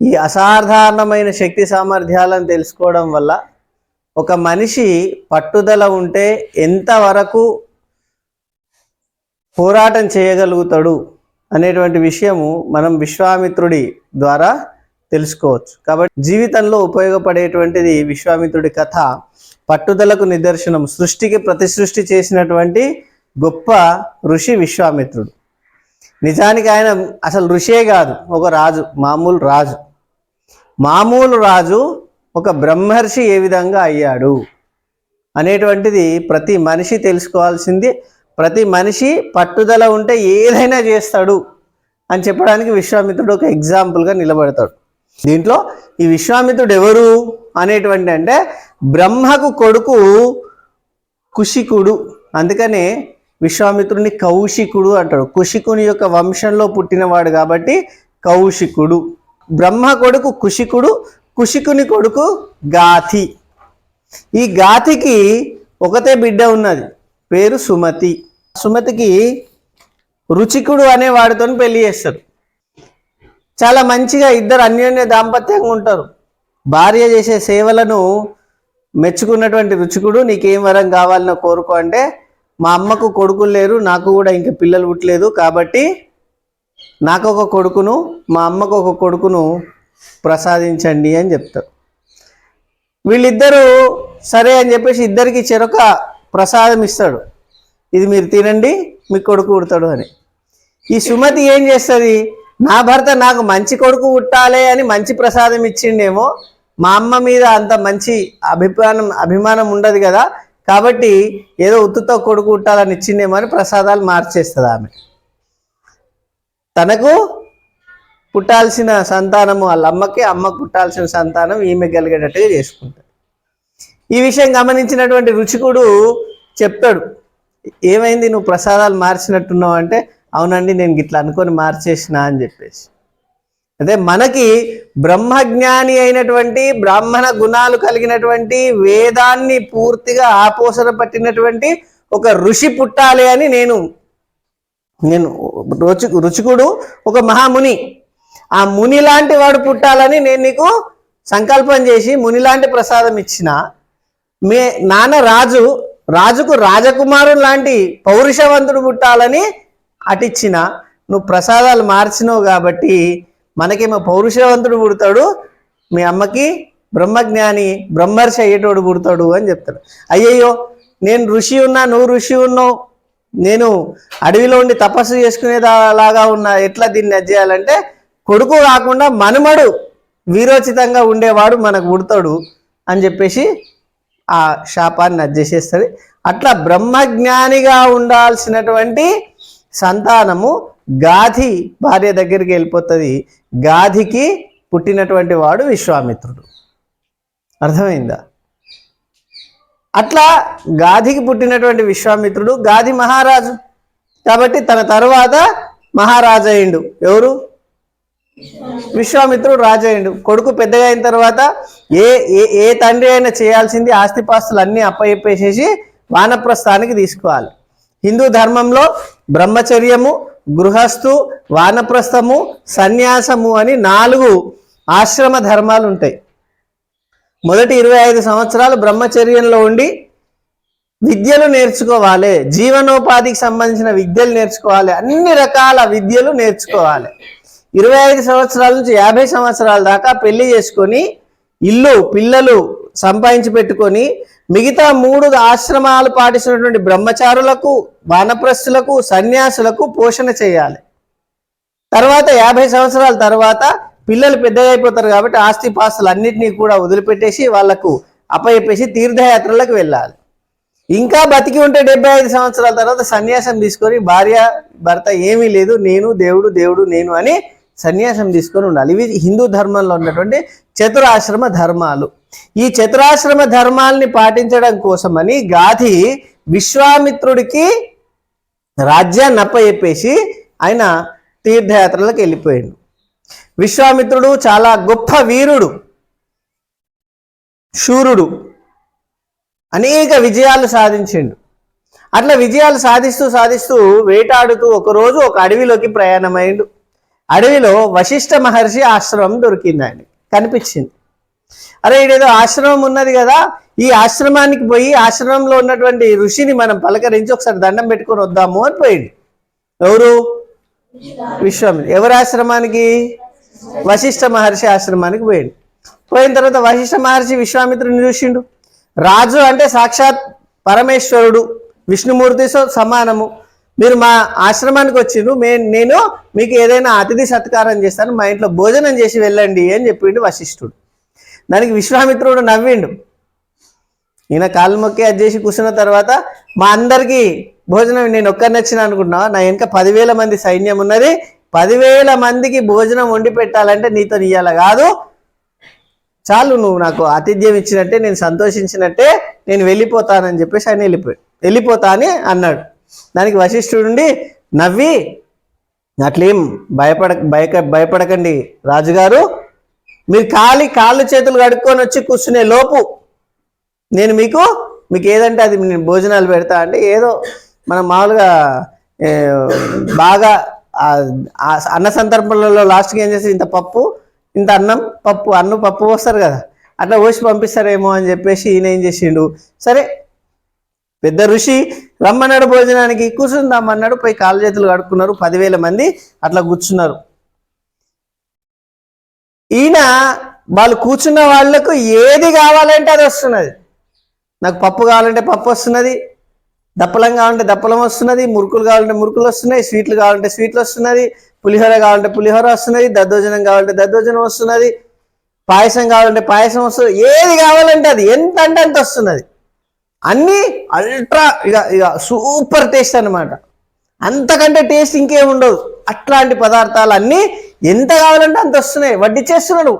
ఈ అసాధారణమైన శక్తి సామర్థ్యాలను తెలుసుకోవడం వల్ల ఒక మనిషి పట్టుదల ఉంటే ఎంతవరకు పోరాటం చేయగలుగుతాడు అనేటువంటి విషయము మనం విశ్వామిత్రుడి ద్వారా తెలుసుకోవచ్చు. కాబట్టి జీవితంలో ఉపయోగపడేటువంటిది విశ్వామిత్రుడి కథ. పట్టుదలకు నిదర్శనం సృష్టికి ప్రతి సృష్టి చేసినటువంటి గొప్ప ఋషి విశ్వామిత్రుడు. నిజానికి ఆయన అసలు ఋషే కాదు ఒక రాజు మామూలు రాజు. మామూలు రాజు ఒక బ్రహ్మర్షి ఏ విధంగా అయ్యాడు అనేటువంటిది ప్రతి మనిషి తెలుసుకోవాల్సింది. ప్రతి మనిషి పట్టుదల ఉంటే ఏదైనా చేస్తాడు అని చెప్పడానికి విశ్వామిత్రుడు ఒక ఎగ్జాంపుల్గా నిలబడతాడు. దీంట్లో ఈ విశ్వామిత్రుడు ఎవరు అనేటువంటి అంటే బ్రహ్మకు కొడుకు కుషికుడు అందుకనే విశ్వామిత్రుడిని కౌశికుడు అంటాడు. కుషికుని యొక్క వంశంలో పుట్టినవాడు కాబట్టి కౌశికుడు. బ్రహ్మ కొడుకు కుషికుడు కుషికుని కొడుకు గాథి. ఈ గాథికి ఒకతే బిడ్డ ఉన్నది పేరు సుమతి. సుమతికి రుచికుడు అనే వాడితో పెళ్ళి చేస్తారు. చాలా మంచిగా ఇద్దరు అన్యోన్య దాంపత్యంగా ఉంటారు. భార్య చేసే సేవలను మెచ్చుకున్నటువంటి రుచికుడు నీకేం వరం కావాలనో కోరుకో అంటే మా అమ్మకు కొడుకులు లేరు నాకు కూడా ఇంకా పిల్లలు పుట్టలేదు కాబట్టి నాకు ఒక కొడుకును మా అమ్మకు ఒక కొడుకును ప్రసాదించండి అని చెప్తారు. వీళ్ళిద్దరూ సరే అని చెప్పేసి ఇద్దరికి చెరొక ప్రసాదం ఇస్తాడు. ఇది మీరు తినండి మీ కొడుకు పుడతాడు అని. ఈ సుమతి ఏం చేస్తుంది? నా భర్త నాకు మంచి కొడుకు పుట్టాలి అని మంచి ప్రసాదం ఇచ్చిండేమో మా అమ్మ మీద అంత మంచి అభిమానం అభిమానం ఉండదు కదా కాబట్టి ఏదో ఉత్తుతో కొడుకు ఉంటాలని ఇచ్చిందేమని అని ప్రసాదాలు మార్చేస్తుంది ఆమె. తనకు పుట్టాల్సిన సంతానము వాళ్ళ అమ్మకి అమ్మకు పుట్టాల్సిన సంతానం ఈమె కలిగేటట్టుగా చేసుకుంటాడు ఈ విషయం గమనించినటువంటి రుచికుడు చెప్తాడు ఏమైంది నువ్వు ప్రసాదాలు మార్చినట్టున్నావు అంటే అవునండి నేను గిట్లా అనుకొని మార్చేసిన అని చెప్పేసి. అదే మనకి బ్రహ్మజ్ఞాని అయినటువంటి బ్రాహ్మణ గుణాలు కలిగినటువంటి వేదాన్ని పూర్తిగా ఆపోసన పట్టినటువంటి ఒక ఋషి పుట్టాలి అని నేను నేను రుచి రుచికుడు ఒక మహాముని. ఆ ముని లాంటి వాడు పుట్టాలని నేను నీకు సంకల్పం చేసి ముని లాంటి ప్రసాదం ఇచ్చిన. మే నాన్న రాజు రాజుకు రాజకుమారుడు లాంటి పౌరుషవంతుడు పుట్టాలని అటిచ్చిన నువ్వు ప్రసాదాలు మార్చినావు కాబట్టి మనకేమో పౌరుషవంతుడు పుడతాడు మీ అమ్మకి బ్రహ్మజ్ఞాని బ్రహ్మర్షి అయ్యేటోడు పుడతాడు అని చెప్తాడు. అయ్యయ్యో నేను ఋషి ఉన్నా నువ్వు ఋషి ఉన్నావు. నేను అడవిలో ఉండి తపస్సు చేసుకునేలాగా ఉన్నా ఎట్లా దీన్ని చేయాలంటే కొడుకు కాకుండా మనుమడు వీరోచితంగా ఉండేవాడు మనకు పుడతాడు అని చెప్పేసి ఆ శాపాన్ని అజ్జేసేస్తుంది అట్లా బ్రహ్మజ్ఞానిగా ఉండాల్సినటువంటి సంతానము గాధి భార్య దగ్గరికి వెళ్ళిపోతుంది. గాధికి పుట్టినటువంటి వాడు విశ్వామిత్రుడు. అర్థమైందా? అట్లా గాధికి పుట్టినటువంటి విశ్వామిత్రుడు గాధి మహారాజు. కాబట్టి తన తరువాత మహారాజు అయిండు. ఎవరు? విశ్వామిత్రుడు రాజయ్యుడు కొడుకు పెద్దగా అయిన తర్వాత ఏ ఏ ఏ తండ్రి అయినా చేయాల్సింది ఆస్తిపాస్తులు అన్నీ అప్పయప్పేసేసి వానప్రస్థానికి తీసుకోవాలి హిందూ ధర్మంలో బ్రహ్మచర్యము గృహస్థు వానప్రస్థము సన్యాసము అని నాలుగు ఆశ్రమ ధర్మాలు ఉంటాయి మొదటి ఇరవై ఐదు సంవత్సరాలు బ్రహ్మచర్యంలో ఉండి విద్యలు నేర్చుకోవాలి. జీవనోపాధికి సంబంధించిన విద్యలు నేర్చుకోవాలి. అన్ని రకాల విద్యలు నేర్చుకోవాలి. ఇరవై ఐదు సంవత్సరాల నుంచి యాభై సంవత్సరాల దాకా పెళ్ళి చేసుకొని ఇల్లు పిల్లలు సంపాదించి పెట్టుకొని మిగతా మూడు ఆశ్రమాలు పాటిస్తున్నటువంటి బ్రహ్మచారులకు వానప్రస్థులకు సన్యాసులకు పోషణ చేయాలి. తర్వాత యాభై సంవత్సరాల తర్వాత పిల్లలు పెద్దగా అయిపోతారు కాబట్టి ఆస్తి పాస్తులు అన్నింటినీ కూడా వదిలిపెట్టేసి వాళ్ళకు అప్పచెప్పేసి తీర్థయాత్రలకు వెళ్ళాలి. ఇంకా బతికి ఉంటే డెబ్బై ఐదు సంవత్సరాల తర్వాత సన్యాసం తీసుకొని భార్య భర్త ఏమీ లేదు నేను దేవుడు దేవుడు నేను అని సన్యాసం తీసుకొని ఉండాలి. ఇవి హిందూ ధర్మంలో ఉన్నటువంటి చతురాశ్రమ ధర్మాలు. ఈ చతురాశ్రమ ధర్మాల్ని పాటించడం కోసమని గాధి విశ్వామిత్రుడికి రాజ్యాన్ని అప్పచెప్పేసి ఆయన తీర్థయాత్రలకు వెళ్ళిపోయాడు. విశ్వామిత్రుడు చాలా గొప్ప వీరుడు. శూరుడు. అనేక విజయాలు సాధించిండు. అట్లా విజయాలు సాధిస్తూ సాధిస్తూ వేటాడుతూ ఒకరోజు ఒక అడవిలోకి ప్రయాణమైండు. అడవిలో వశిష్ఠ మహర్షి ఆశ్రమం దొరికింది ఆయనకి కనిపించింది. అరే ఇదేదో ఆశ్రమం ఉన్నది కదా. ఈ ఆశ్రమానికి పోయి ఆశ్రమంలో ఉన్నటువంటి ఋషిని మనం పలకరించి ఒకసారి దండం పెట్టుకొని వద్దాము అని పోయింది ఎవరు? విశ్వామిత్ర ఎవరి ఆశ్రమానికి? వశిష్ఠ మహర్షి ఆశ్రమానికి పోయిండు. పోయిన తర్వాత వశిష్ఠ మహర్షి విశ్వామిత్రుని చూసిండు. రాజు అంటే సాక్షాత్ పరమేశ్వరుడు విష్ణుమూర్తితో సమానము. మీరు మా ఆశ్రమానికి వచ్చిండు మే నేను మీకు ఏదైనా అతిథి సత్కారం చేస్తాను మా ఇంట్లో భోజనం చేసి వెళ్ళండి అని చెప్పిండు వశిష్ఠుడు. దానికి విశ్వామిత్రుడు నవ్విండు. ఈయన కాళ్ళు మొక్కి అది చేసి కూర్చున్న తర్వాత మా అందరికీ భోజనం నేను ఒక్కరిని వచ్చిన అనుకుంటున్నావా? నా వెనుక పదివేల మంది సైన్యం ఉన్నది. పదివేల మందికి భోజనం వండి పెట్టాలంటే నీతో ఇయ్యాల కాదు. చాలు నువ్వు నాకు ఆతిథ్యం ఇచ్చినట్టే నేను సంతోషించినట్టే నేను వెళ్ళిపోతానని చెప్పేసి ఆయన వెళ్ళిపోయాడు వెళ్ళిపోతా అని అన్నాడు. దానికి వశిష్ఠుడుండి నవ్వి అట్లేం భయపడ భయక భయపడకండి రాజుగారు. మీరు ఖాళీ కాళ్ళు చేతులు కడుక్కొని వచ్చి కూర్చునే లోపు నేను మీకు మీకు ఏదంటే అది నేను భోజనాలు పెడతా అంటే ఏదో మనం మామూలుగా బాగా అన్న సందర్భంలో లాస్ట్కి ఏం చేస్తే ఇంత పప్పు ఇంత అన్నం పప్పు అన్నం పప్పు వస్తారు కదా అట్లా పోసి పంపిస్తారేమో అని చెప్పేసి ఈయన ఏం చేసిండు? సరే పెద్ద ఋషి రమ్మన్నాడు భోజనానికి కూర్చుందామన్నాడు పోయి కాలు చేతులు కడుక్కున్నారు పదివేల మంది అట్లా కూర్చున్నారు. ఈయన వాళ్ళు కూర్చున్న వాళ్ళకు ఏది కావాలంటే అది వస్తున్నది. నాకు పప్పు కావాలంటే పప్పు వస్తున్నది దప్పలం కావాలంటే దప్పలం వస్తున్నది మురుకులు కావాలంటే మురుకులు వస్తున్నాయి స్వీట్లు కావాలంటే స్వీట్లు వస్తున్నది పులిహోర కావాలంటే పులిహోర వస్తున్నది దద్దోజనం కావాలంటే దద్దోజనం వస్తున్నది పాయసం కావాలంటే పాయసం వస్తుంది ఏది కావాలంటే అది ఎంత అంటే అంత వస్తున్నది. అన్నీ అల్ట్రా ఇక ఇక సూపర్ టేస్ట్ అన్నమాట. అంతకంటే టేస్ట్ ఇంకేం ఉండదు. అట్లాంటి పదార్థాలు అన్నీ ఎంత కావాలంటే అంత వస్తున్నాయి. వడ్డీ చేస్తున్నాడు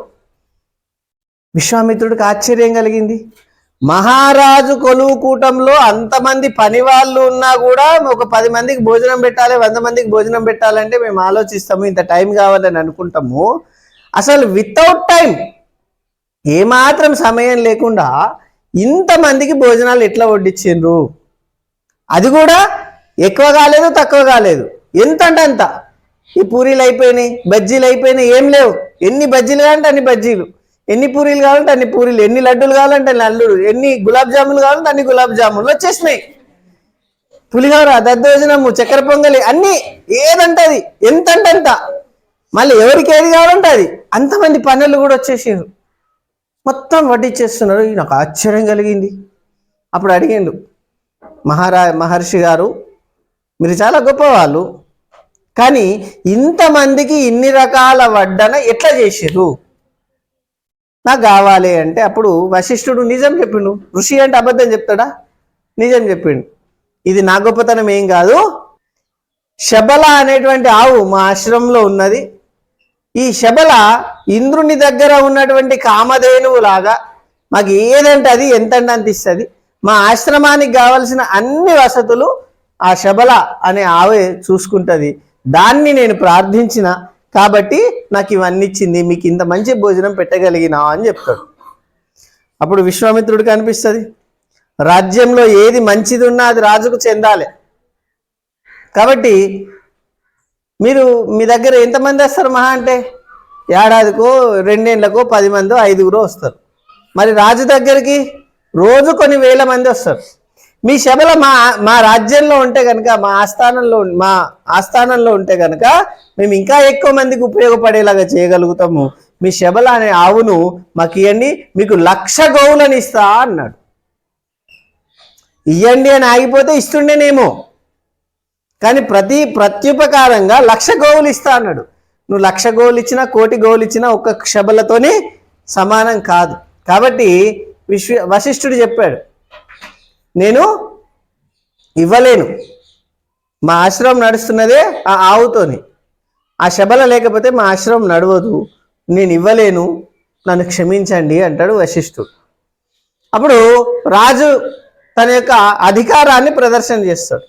విశ్వామిత్రుడికి ఆశ్చర్యం కలిగింది. మహారాజు కొలువు కూటంలో అంతమంది పని వాళ్ళు ఉన్నా కూడా ఒక పది మందికి భోజనం పెట్టాలి వంద మందికి భోజనం పెట్టాలంటే మేము ఆలోచిస్తాము ఇంత టైం కావాలని అనుకుంటాము. అసలు వితౌట్ టైం ఏమాత్రం సమయం లేకుండా ఇంతమందికి భోజనాలు ఎట్లా వడ్డించిండ్రు అది కూడా ఎక్కువ కాలేదు తక్కువ కాలేదు. ఎంత అంటే అంత. ఈ పూరీలు అయిపోయినాయి బజ్జీలు అయిపోయినాయి ఏం లేవు. ఎన్ని బజ్జీలు కావాలంటే అన్ని బజ్జీలు. ఎన్ని పూరీలు కావాలంటే అన్ని పూరీలు ఎన్ని లడ్డూలు కావాలంటే లడ్డూలు ఎన్ని గులాబ్ జాములు కావాలంటే అన్ని గులాబ్ జాములు వచ్చేసినాయి. పులిహోర దద్దోజనము చక్కెర పొంగలి అన్ని ఏదంటే అది ఎంత అంటే అంత. మళ్ళీ ఎవరికి ఏది కావాలంటే అది. అంతమంది పనులు కూడా వచ్చేసారు మొత్తం వడ్డిచ్చేస్తున్నారు. నాకు ఆశ్చర్యం కలిగింది. అప్పుడు అడిగిండు మహారా మహర్షి గారు మీరు చాలా గొప్పవాళ్ళు కానీ ఇంతమందికి ఇన్ని రకాల వడ్డన ఎట్లా చేసారు నాకు కావాలి అంటే అప్పుడు వశిష్ఠుడు నిజం చెప్పిండు. ఋషి అంటే అబద్ధం చెప్తాడా? నిజం చెప్పిండు. ఇది నా గొప్పతనం ఏం కాదు. శబల అనేటువంటి ఆవు మా ఆశ్రమంలో ఉన్నది. ఈ శబల ఇంద్రుని దగ్గర ఉన్నటువంటి కామధేనువులాగా మాకు ఏదంటే అది ఎంతంటే అంత ఇస్తుంది మా ఆశ్రమానికి కావలసిన అన్ని వసతులు ఆ శబల అనే ఆవే చూసుకుంటుంది. దాన్ని నేను ప్రార్థించిన కాబట్టి నాకు ఇవన్నీ ఇచ్చింది. మీకు ఇంత మంచి భోజనం పెట్టగలిగినా అని చెప్తాడు. అప్పుడు విశ్వామిత్రుడికి అనిపిస్తుంది రాజ్యంలో ఏది మంచిది ఉన్నా అది రాజుకు చెందాలి. కాబట్టి మీరు మీ దగ్గర ఎంతమంది వస్తారు మహా అంటే? ఏడాదికో రెండేళ్ళకు పది మంది ఐదుగురు వస్తారు. మరి రాజు దగ్గరికి రోజు కొన్ని వేల మంది వస్తారు. మీ శబల మా మా రాజ్యంలో ఉంటే కనుక మా ఆస్థానంలో మా ఆస్థానంలో ఉంటే కనుక మేము ఇంకా ఎక్కువ మందికి ఉపయోగపడేలాగా చేయగలుగుతాము. మీ శబల అనే ఆవును మాకు ఇవ్వండి మీకు లక్ష గోవులను ఇస్తా అన్నాడు. ఇవ్వండి అని ఆగిపోతే ఇస్తుండేనేమో. కానీ ప్రతి ప్రత్యుపకారంగా లక్ష గోవులు ఇస్తా అన్నాడు. నువ్వు లక్ష గోలు ఇచ్చినా కోటి గోలు ఇచ్చినా ఒక్క క్షబలతోనే సమానం కాదు. కాబట్టి విశ్వ వశిష్ఠుడు చెప్పాడు నేను ఇవ్వలేను. మా ఆశ్రమం నడుస్తున్నదే ఆ ఆవుతోని. ఆ శబల లేకపోతే మా ఆశ్రమం నడవదు. నేను ఇవ్వలేను. నన్ను క్షమించండి అంటాడు వశిష్ఠుడు. అప్పుడు రాజు తన యొక్క అధికారాన్ని ప్రదర్శన చేస్తాడు.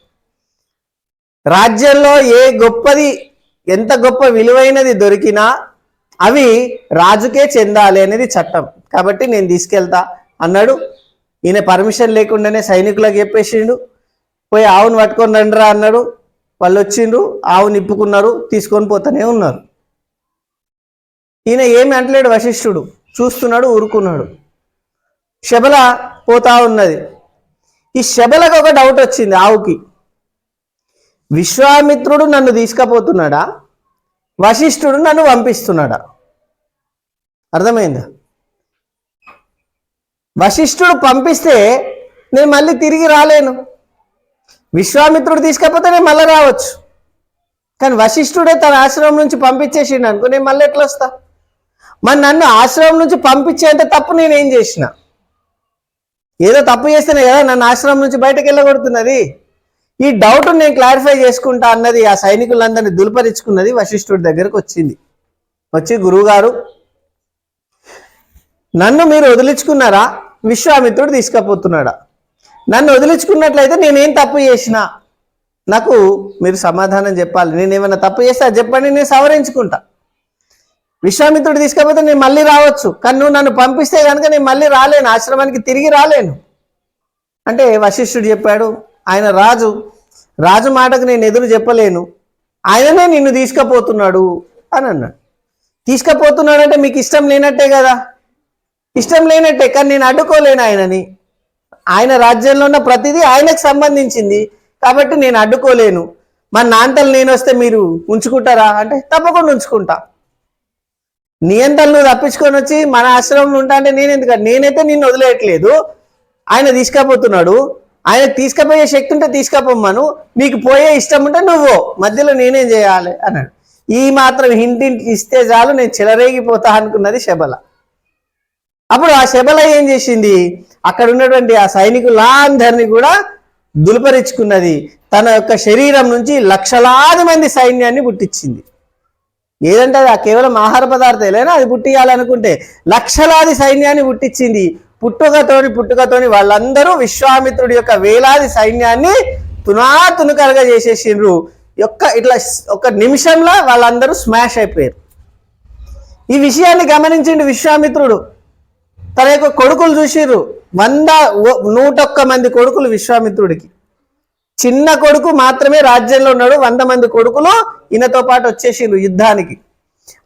రాజ్యంలో ఏ గొప్పది ఎంత గొప్ప విలువైనది దొరికినా అవి రాజుకే చెందాలి అనేది చట్టం. కాబట్టి నేను తీసుకెళ్తా. అన్నాడు. ఈయన పర్మిషన్ లేకుండానే సైనికులకు చెప్పేసిండు. పోయి ఆవును పట్టుకొని రండిరా అన్నాడు. వాళ్ళు వచ్చిండ్రు. ఆవు నిప్పుకున్నారు. తీసుకొని పోతూనే ఉన్నారు. ఈయన ఏమి అంటలేడు వశిష్ఠుడు. చూస్తున్నాడు ఊరుకున్నాడు. శబల పోతా ఉన్నది. ఈ శబలకు ఒక డౌట్ వచ్చింది ఆవుకి. విశ్వామిత్రుడు నన్ను తీసుకపోతున్నాడా? వశిష్ఠుడు నన్ను పంపిస్తున్నాడా? అర్థమైందా? వశిష్ఠుడు పంపిస్తే నేను మళ్ళీ తిరిగి రాలేను. విశ్వామిత్రుడు తీసుకపోతే నేను మళ్ళీ రావచ్చు. కానీ వశిష్ఠుడే తన ఆశ్రమం నుంచి పంపించేసిండు అనుకో నేను మళ్ళీ ఎట్లా వస్తా? మరి నన్ను ఆశ్రమం నుంచి పంపించేంత తప్పు నేనేం చేసిన? ఏదో తప్పు చేస్తేనే కదా నన్ను ఆశ్రమం నుంచి బయటకు వెళ్ళగొడుతున్నది? ఈ డౌట్ నేను క్లారిఫై చేసుకుంటా అన్నది ఆ సైనికులందరినీ దులుపరించుకున్నది వశిష్ఠుడి దగ్గరకు వచ్చింది. వచ్చి గురువుగారు నన్ను మీరు వదిలించుకున్నారా? విశ్వామిత్రుడు తీసుకపోతున్నాడా? నన్ను వదిలించుకున్నట్లయితే నేనేం తప్పు చేసినా? నాకు మీరు సమాధానం చెప్పాలి. నేను ఏమైనా తప్పు చేస్తే చెప్పండి నేను సవరించుకుంటా. విశ్వామిత్రుడు తీసుకపోతే నేను మళ్ళీ రావచ్చు. కానీ నువ్వు నన్ను పంపిస్తే కనుక నేను మళ్ళీ రాలేను. ఆశ్రమానికి తిరిగి రాలేను. అంటే వశిష్ఠుడు చెప్పాడు ఆయన రాజు రాజు మాటకు నేను ఎదురు చెప్పలేను. ఆయననే నిన్ను తీసుకపోతున్నాడు అని అన్నాడు. తీసుకుపోతున్నాడంటే మీకు ఇష్టం లేనట్టే కదా? ఇష్టం లేనట్టే కానీ నేను అడ్డుకోలేను ఆయనని. ఆయన రాజ్యంలో ఉన్న ప్రతిదీ ఆయనకు సంబంధించింది కాబట్టి నేను అడ్డుకోలేను. మా నాంతలు నేను వస్తే మీరు ఉంచుకుంటారా? అంటే తప్పకుండా ఉంచుకుంటా. నియంతలు నువ్వు తప్పించుకొని వచ్చి మన ఆశ్రమంలో ఉంటా అంటే నేను ఎందుకంటే నేనైతే నిన్ను వదిలేయట్లేదు. ఆయన తీసుకపోతున్నాడు. ఆయన తీసుకుపోయే శక్తి ఉంటే తీసుకపోమ్మను నీకు పోయే ఇష్టం ఉంటే నువ్వు మధ్యలో నేనేం చేయాలి అన్నాడు. ఈ మాత్రం హింటింటి ఇస్తే చాలు నేను చెలరేగిపోతా అనుకున్నది శబల. అప్పుడు ఆ శబల ఏం చేసింది? అక్కడ ఉన్నటువంటి ఆ సైనికులందరినీ కూడా దులపరించుకున్నది. తన యొక్క శరీరం నుంచి లక్షలాది మంది సైన్యాన్ని పుట్టించింది. ఏదంటే అది ఆ కేవలం ఆహార పదార్థాలేనా అది పుట్టియాలనుకుంటే లక్షలాది సైన్యాన్ని పుట్టించింది. పుట్టుకతోని పుట్టుకతోని వాళ్ళందరూ విశ్వామిత్రుడి యొక్క వేలాది సైన్యాన్ని తునా తునుకలుగా చేసేసిండ్రు. యొక్క ఇట్లా ఒక నిమిషంలో వాళ్ళందరూ స్మాష్ అయిపోయారు. ఈ విషయాన్ని గమనించిండు విశ్వామిత్రుడు. తన యొక్క కొడుకులు చూసిర్రు. వంద నూటొక్క మంది కొడుకులు విశ్వామిత్రుడికి. చిన్న కొడుకు మాత్రమే రాజ్యంలో ఉన్నాడు. వంద మంది కొడుకులు ఈయనతో పాటు వచ్చేసిండ్రు యుద్ధానికి.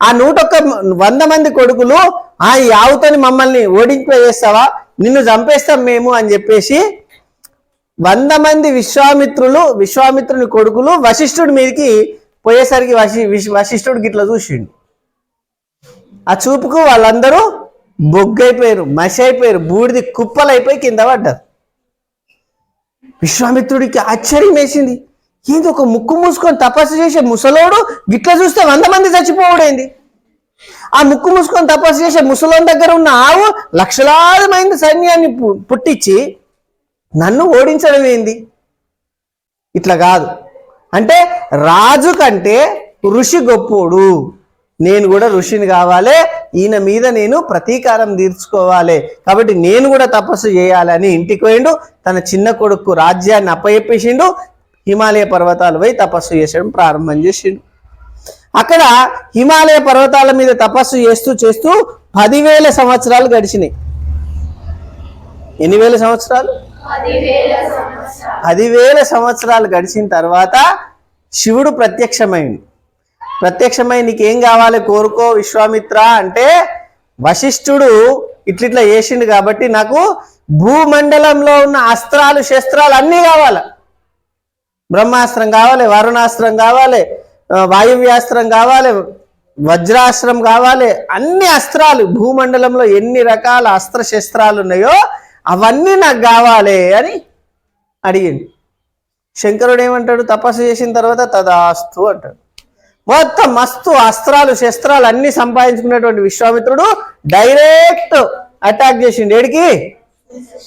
ఆ నూటొక్క ఒక్క వంద మంది కొడుకులు ఆ యావుతోని మమ్మల్ని ఓడింపేస్తావా నిన్ను చంపేస్తాం మేము అని చెప్పేసి వంద మంది విశ్వామిత్రులు విశ్వామిత్రుని కొడుకులు వశిష్ఠుడి మీదకి పోయేసరికి వశి వశిష్ఠుడికి ఇట్లా చూసిండు. ఆ చూపుకు వాళ్ళందరూ బొగ్గైపోయారు మసి అయిపోయారు బూడిది కుప్పలైపోయి కింద పడ్డారు. విశ్వామిత్రుడికి ఆశ్చర్యం వేసింది ఏంది ఒక ముక్కు మూసుకొని తపస్సు చేసే ముసలోడు? గిట్ల చూస్తే వంద మంది చచ్చిపోవడైంది ఆ ముక్కు మూసుకొని తపస్సు చేసే ముసలోని దగ్గర ఉన్న ఆవు లక్షలాది మంది సైన్యాన్ని పు- పుట్టించి నన్ను ఓడించడం ఏంది? ఇట్లా కాదు. అంటే రాజు కంటే ఋషి గొప్పోడు. నేను కూడా ఋషిని కావాలి. ఈయన మీద నేను ప్రతీకారం తీర్చుకోవాలి. కాబట్టి నేను కూడా తపస్సు చేయాలని ఇంటికి పోయిండు. తన చిన్న కొడుకు రాజ్యాన్ని అప్పయప్పేసిండు హిమాలయ పర్వతాలు పోయి తపస్సు చేసడం ప్రారంభం చేసిండు. అక్కడ హిమాలయ పర్వతాల మీద తపస్సు చేస్తూ చేస్తూ పదివేల సంవత్సరాలు గడిచినాయి. ఎన్ని వేల సంవత్సరాలు? పదివేల సంవత్సరాలు. గడిచిన తర్వాత శివుడు ప్రత్యక్షమైంది ప్రత్యక్షమై నీకేం కావాలి? కోరుకో విశ్వామిత్ర అంటే వశిష్ఠుడు ఇట్లిట్లా చేసిండు కాబట్టి నాకు భూమండలంలో ఉన్న అస్త్రాలు శస్త్రాలు అన్నీ కావాలి? బ్రహ్మాస్త్రం కావాలి వరుణాస్త్రం కావాలి వాయువ్యాస్త్రం కావాలి వజ్రాస్త్రం కావాలి అన్ని అస్త్రాలు భూమండలంలో ఎన్ని రకాల అస్త్ర శస్త్రాలు ఉన్నాయో అవన్నీ నాకు కావాలి అని అడిగింది. శంకరుడు ఏమంటాడు? తపస్సు చేసిన తర్వాత తదాస్తు అంటాడు. మొత్తం మస్తు అస్త్రాలు శస్త్రాలు అన్ని సంపాదించుకున్నటువంటి విశ్వామిత్రుడు డైరెక్ట్ అటాక్ చేసిండు. ఏడికి?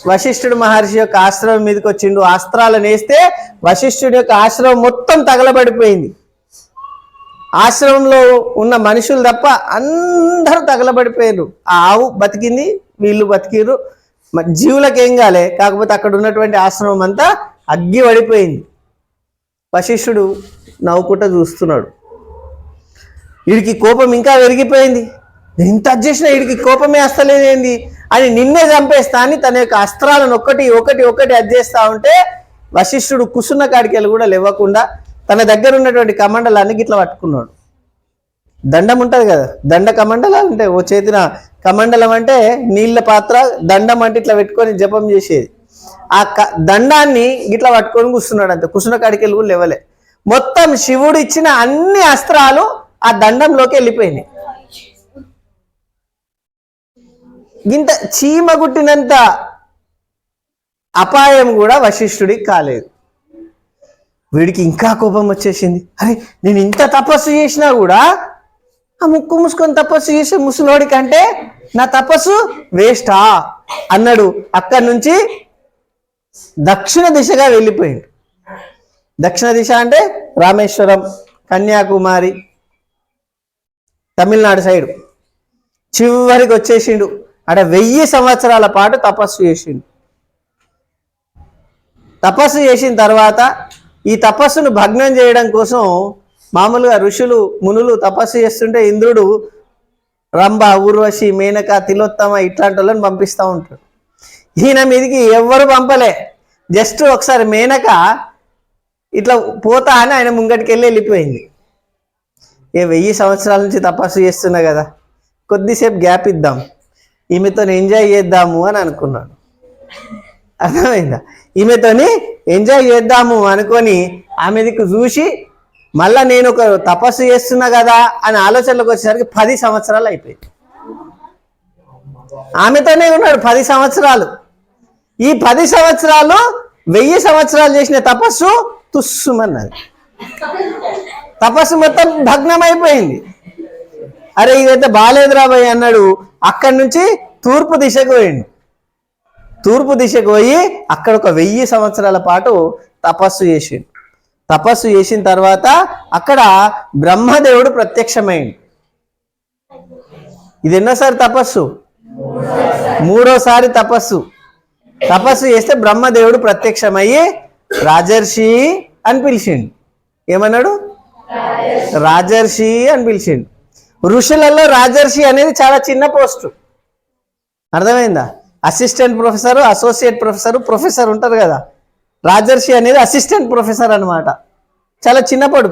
వశిష్ఠుడు మహర్షి యొక్క ఆశ్రమం మీదకి వచ్చిండు. అస్త్రాలను వేస్తే వశిష్ఠుడి యొక్క ఆశ్రమం మొత్తం తగలబడిపోయింది. ఆశ్రమంలో ఉన్న మనుషులు తప్ప అందరూ తగలబడిపోయారు ఆ ఆవు బతికింది వీళ్ళు బతికిరు జీవులకు ఏం కాలే. కాకపోతే అక్కడ ఉన్నటువంటి ఆశ్రమం అంతా అగ్గి పడిపోయింది. వశిష్ఠుడు నవ్వుకుంట చూస్తున్నాడు. వీడికి కోపం ఇంకా పెరిగిపోయింది ఎంత చేసిన వీడికి కోపమే వస్తలేదేంది అని నిన్నే చంపేస్తా అని తన యొక్క అస్త్రాలను ఒక్కటి ఒకటి ఒకటి అద్దేస్తా ఉంటే వశిష్ఠుడు కుసున్న కాడికెళ్ళి కూడా లేవకుండా తన దగ్గర ఉన్నటువంటి కమండలాన్ని గిట్ల పట్టుకున్నాడు. దండం ఉంటుంది కదా? దండ కమండలాలు ఉంటాయి ఓ చేతిన కమండలం అంటే నీళ్ళ పాత్ర దండం అంటే ఇట్లా పెట్టుకొని జపం చేసేది. ఆ క దండాన్ని ఇట్లా పట్టుకొని కూర్చున్నాడు అంతే కూర్చున్న కాడికి వెళ్ళి కూడా లేవలే. మొత్తం శివుడు ఇచ్చిన అన్ని అస్త్రాలు ఆ దండంలోకి వెళ్ళిపోయినాయి. ఇంత చీమ గుట్టినంత అపాయం కూడా వశిష్ఠుడికి కాలేదు. వీడికి ఇంకా కోపం వచ్చేసింది. అరే నేను ఇంత తపస్సు చేసినా కూడా ఆ ముక్కు మూసుకొని తపస్సు చేసే ముసలోడి కంటే నా తపస్సు వేస్టా అన్నాడు. అక్కడి నుంచి దక్షిణ దిశగా వెళ్ళిపోయింది దక్షిణ దిశ అంటే రామేశ్వరం కన్యాకుమారి తమిళనాడు సైడు. చివరికి వచ్చేసిండు. అంటే వెయ్యి సంవత్సరాల పాటు తపస్సు చేసిండు. తపస్సు చేసిన తర్వాత ఈ తపస్సును భగ్నం చేయడం కోసం మామూలుగా ఋషులు మునులు తపస్సు చేస్తుంటే ఇంద్రుడు రంభ ఊర్వశి మేనక తిలోత్తమ ఇట్లాంటి వాళ్ళని పంపిస్తూ ఉంటాడు. ఈయన మీదకి ఎవ్వరు పంపలే. జస్ట్ ఒకసారి మేనక ఇట్లా పోతా అని ఆయన ముంగటికి వెళ్ళి వెళ్ళిపోయింది. ఏ వెయ్యి సంవత్సరాల నుంచి తపస్సు చేస్తున్నా కదా. కొద్దిసేపు గ్యాప్ ఇద్దాం. ఈమెతో ఎంజాయ్ చేద్దాము అని అనుకున్నాడు. అర్థమైందా? ఈమెతోని ఎంజాయ్ చేద్దాము అనుకొని ఆమెదికి చూసి మళ్ళా నేను ఒక తపస్సు చేస్తున్నా కదా అని ఆలోచనలోకి వచ్చేసరికి పది సంవత్సరాలు అయిపోయింది. ఆమెతోనే ఉన్నాడు పది సంవత్సరాలు. ఈ పది సంవత్సరాలు వెయ్యి సంవత్సరాలు చేసిన తపస్సు తుస్సుమన్నది తపస్సు మొత్తం భగ్నమైపోయింది. అరే ఇదైతే బాలేదురాబాయ్ అన్నాడు. అక్కడి నుంచి తూర్పు దిశకు పోయిండు. తూర్పు దిశకు పోయి అక్కడ ఒక వెయ్యి సంవత్సరాల పాటు తపస్సు చేసిండు. తపస్సు చేసిన తర్వాత అక్కడ బ్రహ్మదేవుడు ప్రత్యక్షమైంది ఇది ఎన్నోసారి తపస్సు? మూడోసారి తపస్సు. తపస్సు చేస్తే బ్రహ్మదేవుడు ప్రత్యక్షమయ్యి రాజర్షి అని పిలిచిండు. ఏమన్నాడు? రాజర్షి అని పిలిచిండు. ఋషులలో రాజర్షి అనేది చాలా చిన్న పోస్టు. అర్థమైందా? Assistant professor associate professor professor ఉంటారు కదా. రాజర్షి అనేది అసిస్టెంట్ ప్రొఫెసర్ అనమాట చాలా చిన్నపాడు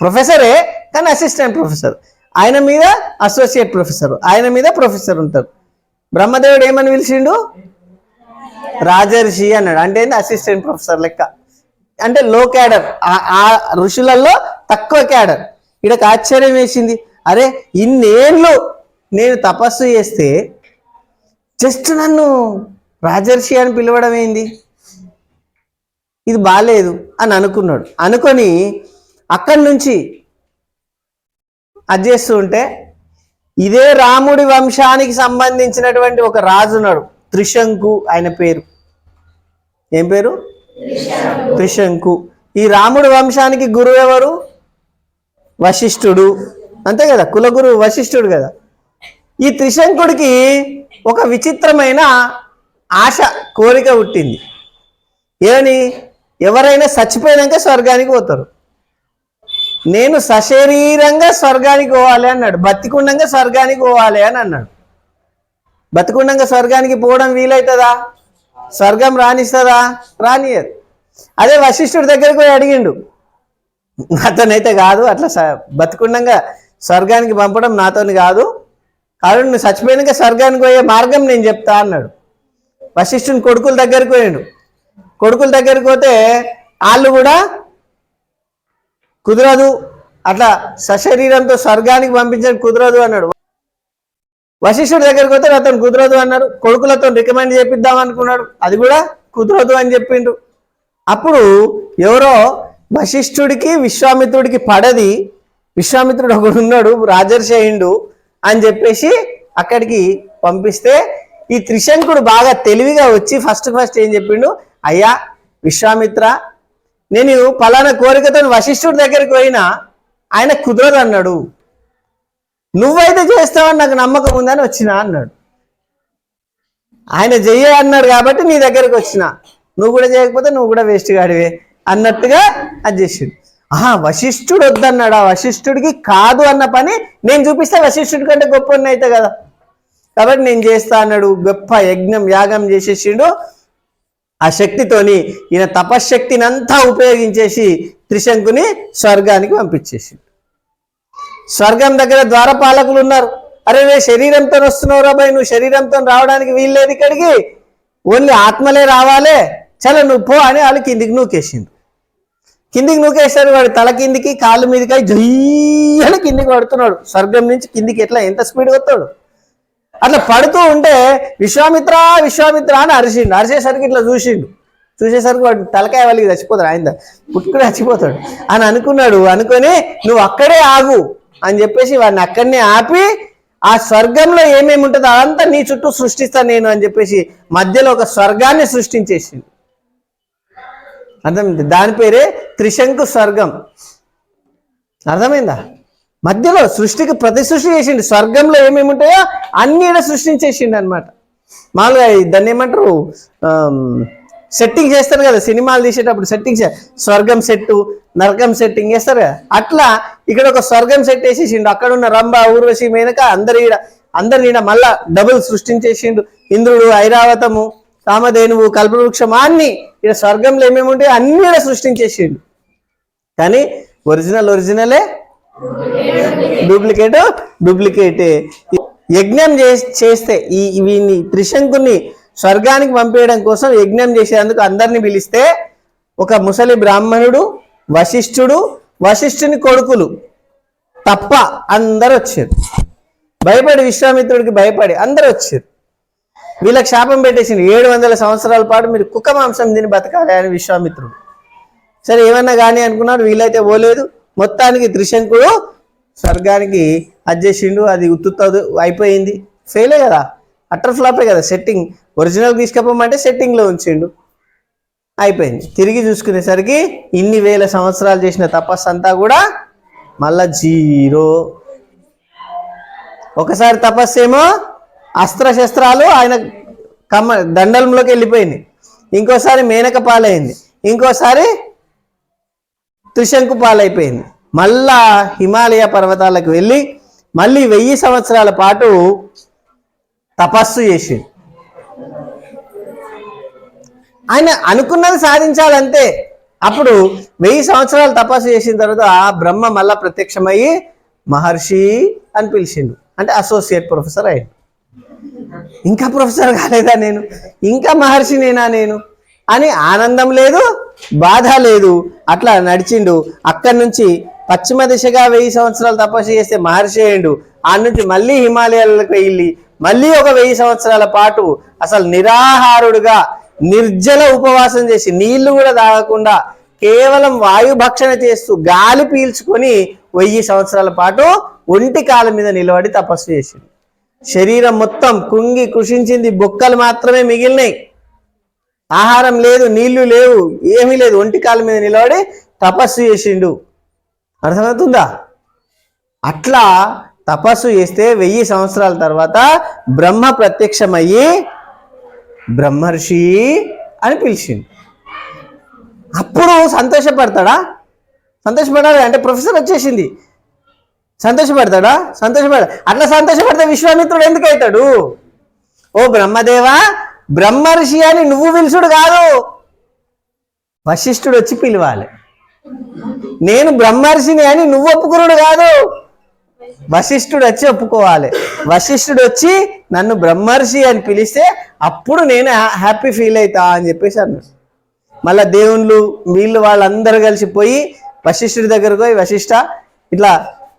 ప్రొఫెసరే కానీ అసిస్టెంట్ ప్రొఫెసర్. ఆయన మీద అసోసియేట్ ప్రొఫెసర్ ఆయన మీద ప్రొఫెసర్ ఉంటారు. బ్రహ్మదేవుడు ఏమని పిలిచిండు? రాజర్షి అన్నాడు. అంటే ఏంది? అసిస్టెంట్ ప్రొఫెసర్ లెక్క. అంటే లో క్యాడర్. ఆ- ఆ ఋషులలో తక్కువ క్యాడర్. ఇక్కడ ఆశ్చర్యం వేసింది. అరే ఇన్నేళ్ళు నేను తపస్సు చేస్తే జస్ట్ నన్ను రాజర్షి అని పిలవడం ఏంది? ఇది బాగాలేదు అని అనుకున్నాడు. అనుకొని అక్కడి నుంచి అది చేస్తూ ఉంటే ఇదే రాముడి వంశానికి సంబంధించినటువంటి ఒక రాజు ఉన్నాడు. త్రిశంకు ఆయన పేరు. ఏం పేరు? త్రిశంకు. ఈ రాముడి వంశానికి గురువు ఎవరు? వశిష్ఠుడు. అంతే కదా కులగురువు వశిష్ఠుడు కదా. ఈ త్రిశంకుడికి ఒక విచిత్రమైన ఆశ కోరిక పుట్టింది. ఏమని? ఎవరైనా చచ్చిపోయినాక స్వర్గానికి పోతారు. నేను సశరీరంగా స్వర్గానికి పోవాలి అన్నాడు. బతికుండంగా స్వర్గానికి పోవాలి అని అన్నాడు. బతికుండంగా స్వర్గానికి పోవడం వీలవుతుందా స్వర్గం రానిస్తుందా రానియదు. అదే వశిష్ఠుడి దగ్గరికి పోయి అడిగిండు. అతనైతే కాదు అట్లా స- బతికుండంగా స్వర్గానికి పంపడం నాతోని కాదు. కాబట్టి నువ్వు చచ్చిపోయినాక స్వర్గానికి పోయే మార్గం నేను చెప్తా అన్నాడు. వశిష్ఠుని కొడుకుల దగ్గరికి పోయాడు. కొడుకుల దగ్గరికి పోతే వాళ్ళు కూడా కుదరదు. అట్లా సశరీరంతో స్వర్గానికి పంపించడం కుదరదు అన్నాడు. వశిష్ఠుడి దగ్గరికి పోతే అతను కుదరదు అన్నారు. కొడుకులతో రికమెండ్ చేపిద్దాం అనుకున్నాడు. అది కూడా కుదరదు అని చెప్పిండు. అప్పుడు ఎవరో వశిష్ఠుడికి విశ్వామిత్రుడికి పడది విశ్వామిత్రుడు ఒకడు ఉన్నాడు రాజర్షి అయిండు అని చెప్పేసి అక్కడికి పంపిస్తే ఈ త్రిశంకుడు బాగా తెలివిగా వచ్చి ఫస్ట్ ఫస్ట్ ఏం చెప్పిండు? అయ్యా విశ్వామిత్ర నేను ఫలానా కోరికతో వశిష్ఠుడి దగ్గరికి పోయినా ఆయన కుదరదు అన్నాడు నువ్వైతే చేస్తావని నాకు నమ్మకం ఉందని వచ్చినా అన్నాడు. ఆయన చెయ్య అన్నాడు కాబట్టి నీ దగ్గరకు వచ్చిన. నువ్వు కూడా చేయకపోతే నువ్వు కూడా వేస్ట్ గాడివే అన్నట్టుగా అది చేసిండు. ఆహా వశిష్ఠుడు వద్దన్నాడు ఆ వశిష్ఠుడికి కాదు అన్న పని నేను చూపిస్తే వశిష్ఠుడి కంటే గొప్ప అయితే కదా. కాబట్టి నేను చేస్తా అన్నాడు. గొప్ప యజ్ఞం యాగం చేసేసిండు. ఆ శక్తితోని ఈయన తపశ్శక్తిని అంతా ఉపయోగించేసి త్రిశంకుని స్వర్గానికి పంపించేసిండు. స్వర్గం దగ్గర ద్వారపాలకులు ఉన్నారు. అరే రే శరీరంతో వస్తున్నావు రాబాయ్ నువ్వు శరీరంతో రావడానికి వీల్లేదు ఇక్కడికి. ఓన్లీ ఆత్మలే రావాలే. చలో నువ్వు పో అని వాళ్ళు కిందికి నూకేసిండు. కిందికి నూకేశాడు వాడు తల కిందికి కాళ్ళు మీదకి జయ్యని కిందికి పడుతున్నాడు. స్వర్గం నుంచి కిందికి ఎట్లా? ఎంత స్పీడ్ వస్తాడు అట్లా పడుతూ ఉంటే విశ్వామిత్ర విశ్వామిత్ర అని అరిసిండు అరిసేసరికి ఇట్లా చూసిండు. చూసేసరికి వాడు తలకాయ వాళ్ళకి చచ్చిపోతాడు. ఆయన పుట్టుకుని చచ్చిపోతాడు. అని అనుకున్నాడు. అనుకొని నువ్వు అక్కడే ఆగు అని చెప్పేసి వాడిని అక్కడనే ఆపి ఆ స్వర్గంలో ఏమేమి ఉంటుందో అదంతా నీ చుట్టూ సృష్టిస్తాను నేను అని చెప్పేసి మధ్యలో ఒక స్వర్గాన్ని సృష్టించేసింది అర్థమైంది? దాని పేరే త్రిశంకు స్వర్గం. అర్థమైందా? మధ్యలో సృష్టికి ప్రతి సృష్టి చేసిండు. స్వర్గంలో ఏమేమి ఉంటాయో అన్ని ఈడ సృష్టించేసిండు అనమాట మామూలుగా దాన్ని ఏమంటారు? సెట్టింగ్ చేస్తారు కదా సినిమాలు తీసేటప్పుడు సెట్టింగ్ స్వర్గం సెట్టు నరకం సెట్టింగ్ చేస్తారు కదా. అట్లా ఇక్కడ ఒక స్వర్గం సెట్ వేసేసిండు. అక్కడ ఉన్న రంభ ఊర్వశి మేనక అందరి ఈడ అందరిని ఈడ మళ్ళా డబుల్ సృష్టించేసిండు. ఇంద్రుడు ఐరావతము కామధేనువు కల్పవృక్షం అన్ని ఇక్కడ స్వర్గంలో ఏమేమి ఉంటాయి అన్ని సృష్టించేసిండు. కానీ ఒరిజినల్ ఒరిజినలే? డూప్లికేట్ డూప్లికేటే. యజ్ఞం చేస్తే ఈ వీని త్రిశంకుని స్వర్గానికి పంపేయడం కోసం యజ్ఞం చేసేందుకు అందరిని పిలిస్తే ఒక ముసలి బ్రాహ్మణుడు వశిష్ఠుడు వశిష్ఠుని కొడుకులు తప్ప అందరు వచ్చారు భయపడి విశ్వామిత్రుడికి భయపడి అందరు వచ్చారు వీళ్ళకి శాపం పెట్టేసింది. ఏడు వందల సంవత్సరాల పాటు మీరు కుక్క మాంసం తిని బతకాలి అని విశ్వామిత్రుడు. సరే ఏమన్నా కానీ అనుకున్నాడు వీళ్ళైతే పోలేదు. మొత్తానికి త్రిశంకుడు స్వర్గానికి అజ్జేసిండు అది ఉత్తుత్తదు అయిపోయింది. ఫెయిలే కదా? అటర్ ఫ్లాపే కదా? సెట్టింగ్ ఒరిజినల్ తీసుకపోమంటే సెట్టింగ్లో ఉంచిండు. అయిపోయింది. తిరిగి చూసుకునేసరికి ఇన్ని వేల సంవత్సరాలు చేసిన తపస్సు అంతా కూడా మళ్ళా జీరో. ఒకసారి తపస్సు ఏమో? అస్త్రశస్త్రాలు ఆయన కమ్మ దండలంలోకి వెళ్ళిపోయింది. ఇంకోసారి మేనక పాలైంది. ఇంకోసారి త్రిశంకు పాలైపోయింది. మళ్ళా హిమాలయ పర్వతాలకు వెళ్ళి మళ్ళీ వెయ్యి సంవత్సరాల పాటు తపస్సు చేసి. ఆయన అనుకున్నది సాధించాలంతే అప్పుడు వెయ్యి సంవత్సరాలు తపస్సు చేసిన తర్వాత ఆ బ్రహ్మ మళ్ళా ప్రత్యక్షమయ్యి మహర్షి అని పిలిచిండు. అంటే అసోసియేట్ ప్రొఫెసర్ అయ్యాడు. ఇంకా ప్రొఫెసర్ కాలేదా నేను? ఇంకా మహర్షి నేనా నేను? అని ఆనందం లేదు బాధ లేదు. అట్లా నడిచిండు. అక్కడి నుంచి పశ్చిమ దిశగా వెయ్యి సంవత్సరాలు తపస్సు చేస్తే మహర్షి అయ్యిండు. ఆ నుంచి మళ్ళీ హిమాలయాలకు వెళ్ళి మళ్ళీ ఒక వెయ్యి సంవత్సరాల పాటు అసలు నిరాహారుడుగా నిర్జల ఉపవాసం చేసి నీళ్ళు కూడా తాగకుండా కేవలం వాయు భక్షణ చేస్తూ గాలి పీల్చుకొని వెయ్యి సంవత్సరాల పాటు ఒంటి కాలం మీద నిలబడి తపస్సు చేసిండు. శరీరం మొత్తం కుంగి కృషించింది బొక్కలు మాత్రమే మిగిలినాయి. ఆహారం లేదు నీళ్ళు లేవు ఏమీ లేదు. ఒంటి కాళ్ళ మీద నిలబడి తపస్సు చేసిండు. అర్థమవుతుందా? అట్లా తపస్సు చేస్తే వెయ్యి సంవత్సరాల తర్వాత బ్రహ్మ ప్రత్యక్షమయ్యి బ్రహ్మర్షి అని పిలిచింది అప్పుడు సంతోషపడతాడా? సంతోషపడాలి అంటే ప్రొఫెసర్ వచ్చేసింది. సంతోషపడతాడా? సంతోషపడ అట్లా సంతోషపడితే విశ్వామిత్రుడు ఎందుకు అవుతాడు ఓ బ్రహ్మదేవా బ్రహ్మర్షి అని నువ్వు పిలుచుడు కాదు. వశిష్ఠుడు వచ్చి పిలవాలి. నేను బ్రహ్మర్షిని అని నువ్వు ఒప్పుకురుడు కాదు. వశిష్ఠుడు వచ్చి ఒప్పుకోవాలి. వశిష్ఠుడు వచ్చి నన్ను బ్రహ్మర్షి అని పిలిస్తే అప్పుడు నేను హ్యాపీ ఫీల్ అవుతా అని చెప్పేసి అన్నాడు. మళ్ళా దేవుళ్ళు వీళ్ళు వాళ్ళందరూ కలిసి పోయి వశిష్ఠుడి దగ్గరకు పోయి వశిష్ఠ ఇట్లా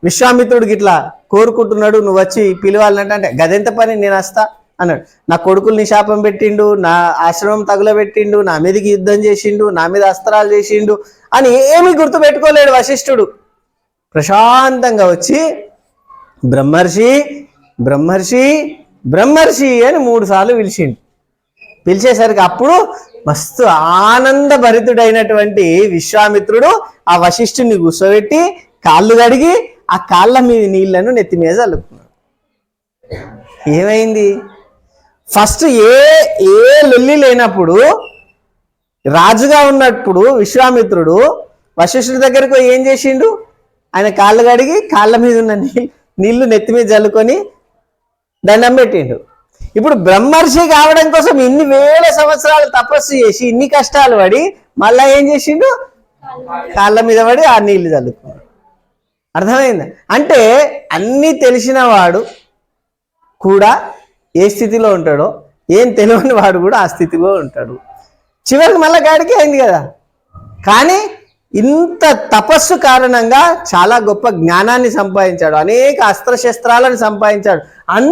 విశ్వామిత్రుడికి ఇట్లా కోరుకుంటున్నాడు నువ్వు వచ్చి పిలవాలంటే అంటే గదెంత పని నేను వస్తా అన్నాడు. నా కొడుకుల్ని శాపం పెట్టిండు నా ఆశ్రమం తగులబెట్టిండు నా మీదకి యుద్ధం చేసిండు నా మీద అస్త్రాలు చేసిండు అని ఏమీ గుర్తు పెట్టుకోలేడు వశిష్ఠుడు. ప్రశాంతంగా వచ్చి బ్రహ్మర్షి బ్రహ్మర్షి బ్రహ్మర్షి అని మూడు సార్లు పిలిచిండు. పిలిచేసరికి అప్పుడు మస్తు ఆనందభరితుడైనటువంటి విశ్వామిత్రుడు ఆ వశిష్ఠుని కూర్చోబెట్టి కాళ్ళు కడిగి ఆ కాళ్ళ మీద నీళ్ళను నెత్తి మీద చల్లుకున్నాడు ఏమైంది? ఫస్ట్ ఏ ఏ లొల్లి లేనప్పుడు రాజుగా ఉన్నప్పుడు విశ్వామిత్రుడు వశిష్ఠుడి దగ్గరకు పోయి ఏం చేసిండు? ఆయన కాళ్ళు కడిగి కాళ్ళ మీద ఉన్న నీళ్ళు నీళ్ళు నెత్తి మీద చల్లుకొని దండం పెట్టిండు. ఇప్పుడు బ్రహ్మర్షి కావడం కోసం ఇన్ని వేల సంవత్సరాలు తపస్సు చేసి ఇన్ని కష్టాలు పడి మళ్ళా ఏం చేసిండు? కాళ్ళ మీద పడి ఆ నీళ్ళు చల్లుకున్నాడు అర్థమైంది? అంటే అన్నీ తెలిసిన వాడు కూడా ఏ స్థితిలో ఉంటాడో ఏం తెలియని వాడు కూడా ఆ స్థితిలో ఉంటాడు. చివరికి మళ్ళా గాడికి అయింది కదా. కానీ ఇంత తపస్సు కారణంగా చాలా గొప్ప జ్ఞానాన్ని సంపాదించాడు అనేక అస్త్రశస్త్రాలను సంపాదించాడు. అన్